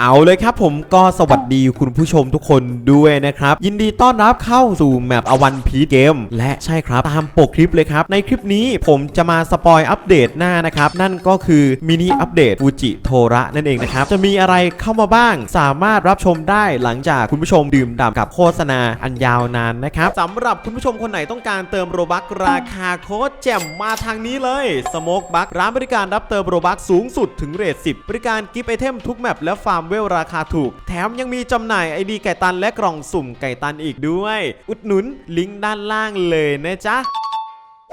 เอาเลยครับผมก็สวัสดีคุณผู้ชมทุกคนด้วยนะครับ ยินดีต้อนรับเข้าสู่แมปอวันพีเกมและใช่ครับ ตามปกคลิปเลยครับ ในคลิปนี้ผมจะมาสปอยอัปเดตหน้านะครับ นั่นก็คือมินิอัปเดตฟูจิโทระนั่นเองนะครับ จะมีอะไรเข้ามาบ้าง สามารถรับชมได้หลังจากคุณผู้ชมดื่มด่ำกับโฆษณาอันยาวนานนะครับสำหรับคุณผู้ชมคนไหนต้องการเติมโรบักราคาโคตรแจ่มมาทางนี้เลยสโมกบักร้านบริการรับเติมโรบักสูงสุดถึงเรท10บริการกิฟต์ไอเทมทุกแมปและฟาร์มเวลราคาถูก แถมยังมีจำหน่ายไอดีไก่ตันและกล่องสุ่มไก่ตันอีกด้วย อุดหนุนลิงก์ด้านล่างเลยนะจ๊ะ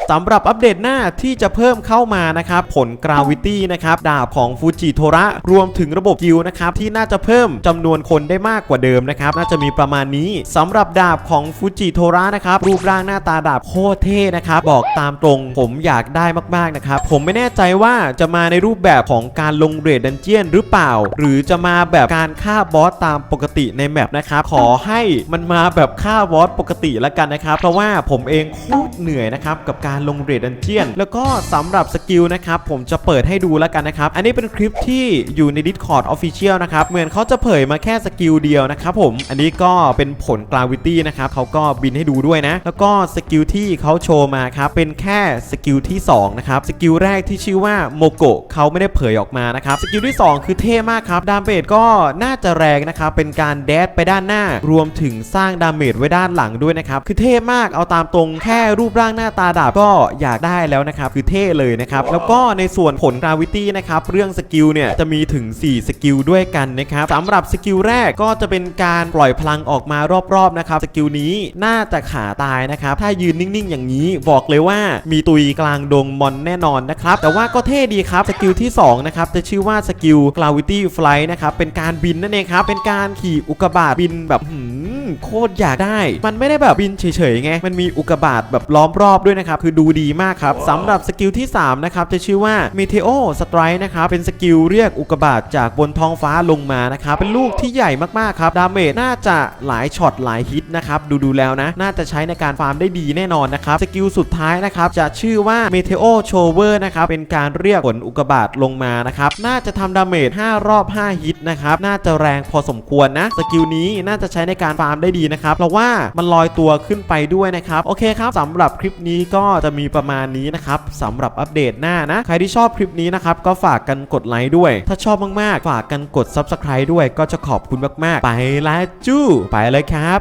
สำหรับอัปเดตหน้าที่จะเพิ่มเข้ามานะครับผลกราวิตี้นะครับดาบของฟูจิโทระรวมถึงระบบกิลนะครับที่น่าจะเพิ่มจำนวนคนได้มากกว่าเดิมนะครับน่าจะมีประมาณนี้สำหรับดาบของฟูจิโทระนะครับรูปร่างหน้าตาดาบโคตรเท่นะครับบอกตามตรง ผมอยากได้มากๆนะครับผมไม่แน่ใจว่าจะมาในรูปแบบของการลงเรดดันเจียนหรือเปล่า หรือจะมาแบบการฆ่าบอสตามปกติในแมปนะครับขอให้มันมาแบบฆ่าบอสปกติแล้วกันนะครับเพราะว่าผมเองโคตรเหนื่อยนะครับกับการลงเรดดันเจียน แล้วก็สำหรับสกิลนะครับผมจะเปิดให้ดูแล้วกันนะครับ อันนี้เป็นคลิปที่อยู่ใน Discord Official นะครับ เหมือนเขาจะเผยมาแค่สกิลเดียวนะครับผม อันนี้ก็เป็นผลกราวิตี้นะครับเขาก็บินให้ดูด้วยนะ แล้วก็สกิลที่เขาโชว์มาครับ เป็นแค่สกิลที่2นะครับ สกิลแรกที่ชื่อว่าโมโกะเขาไม่ได้เผยออกมานะครับ สกิลที่ 2 คือเท่มากครับ ดาเมจก็น่าจะแรงนะครับ เป็นการแดดไปด้านหน้า รวมถึงสร้างดาเมจไว้ด้านหลังด้วยนะครับ คือเท่มาก เอาตามตรงแค่รูปร่างหน้าตาดาบก็อยากได้แล้วนะครับ คือเท่เลยนะครับ แล้วก็ในส่วนผลกราวิตี้นะครับ เรื่องสกิลเนี่ยจะมีถึง 4 สกิลด้วยกันนะครับสำหรับสกิลแรกก็จะเป็นการปล่อยพลังออกมารอบๆนะครับ สกิลนี้น่าจะขาตายนะครับ ถ้ายืนนิ่งๆ อย่างนี้บอกเลยว่ามีตุยกลางดงมอนแน่นอนนะครับ แต่ว่าก็เท่ดีครับ สกิลที่2นะครับจะชื่อว่าสกิล gravity flight นะครับ เป็นการบินนั่นเองครับ เป็นการขี่อุกกาบาตบินแบบหืม โคตรอยากได้ มันไม่ได้แบบบินเฉยๆไง มันมีอุกกาบาตแบบล้อมรอบด้วยนะครับ คือดูดีมากครับสำหรับสกิลที่ 3 นะครับ จะชื่อว่า Meteo Strike นะครับ เป็นสกิลเรียกอุกกาบาตจากบนท้องฟ้าลงมานะครับ เป็นลูกที่ใหญ่มากๆครับ ดาเมจน่าจะหลายช็อตหลายฮิตนะครับ ดูๆแล้วนะ น่าจะใช้ในการฟาร์มได้ดีแน่นอนนะครับ สกิลสุดท้ายนะครับ จะชื่อว่า Meteo Shower นะครับ เป็นการเรียกฝนอุกกาบาตลงมานะครับ น่าจะทำดาเมจ5รอบ 5 ฮิตนะครับ น่าจะแรงพอสมควรนะ สกิลนี้น่าจะใช้ในการฟาร์มได้ดีนะครับเพราะว่ามันลอยตัวขึ้นไปด้วยนะครับโอเคครับสำหรับคลิปนี้ก็จะมีประมาณนี้นะครับสำหรับอัปเดตหน้านะ ใครที่ชอบคลิปนี้นะครับก็ฝากกันกดไลค์ด้วย ถ้าชอบมากๆ ฝากกันกด Subscribe ด้วยก็จะขอบคุณมากๆ ไปแล้วจู้ไปเลยครับ